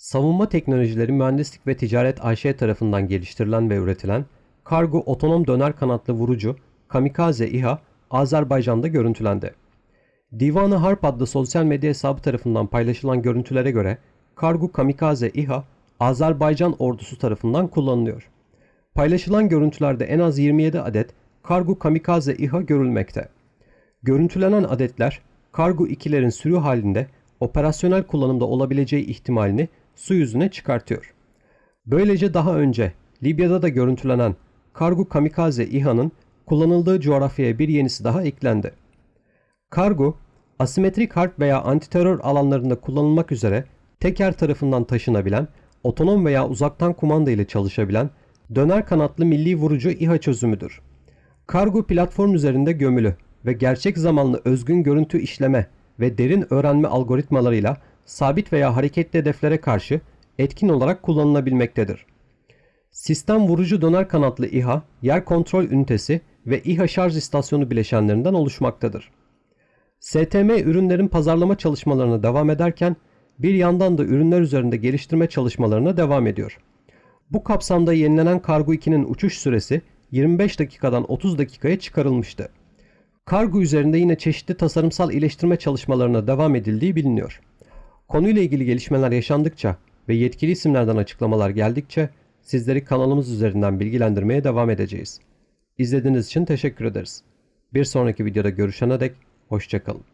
Savunma Teknolojileri Mühendislik ve Ticaret AŞ tarafından geliştirilen ve üretilen kargo otonom döner kanatlı vurucu Kamikaze İHA Azerbaycan'da görüntülendi. Divanı Harp adlı sosyal medya hesabı tarafından paylaşılan görüntülere göre Kargo Kamikaze İHA Azerbaycan ordusu tarafından kullanılıyor. Paylaşılan görüntülerde en az 27 adet Kargo Kamikaze İHA görülmekte. Görüntülenen adetler kargo ikilerin sürü halinde operasyonel kullanımda olabileceği ihtimalini su yüzüne çıkartıyor. Böylece daha önce Libya'da da görüntülenen kargo kamikaze İHA'nın kullanıldığı coğrafyaya bir yenisi daha eklendi. Kargo, asimetrik harp veya antiterör alanlarında kullanılmak üzere teker tarafından taşınabilen, otonom veya uzaktan kumanda ile çalışabilen döner kanatlı milli vurucu İHA çözümüdür. Kargo platform üzerinde gömülü ve gerçek zamanlı özgün görüntü işleme ve derin öğrenme algoritmalarıyla sabit veya hareketli hedeflere karşı etkin olarak kullanılabilmektedir. Sistem vurucu döner kanatlı İHA, yer kontrol ünitesi ve İHA şarj istasyonu bileşenlerinden oluşmaktadır. STM ürünlerin pazarlama çalışmalarına devam ederken bir yandan da ürünler üzerinde geliştirme çalışmalarına devam ediyor. Bu kapsamda yenilenen Kargo 2'nin uçuş süresi 25 dakikadan 30 dakikaya çıkarılmıştı. Kargo üzerinde yine çeşitli tasarımsal iyileştirme çalışmalarına devam edildiği biliniyor. Konuyla ilgili gelişmeler yaşandıkça ve yetkili isimlerden açıklamalar geldikçe sizleri kanalımız üzerinden bilgilendirmeye devam edeceğiz. İzlediğiniz için teşekkür ederiz. Bir sonraki videoda görüşene dek hoşçakalın.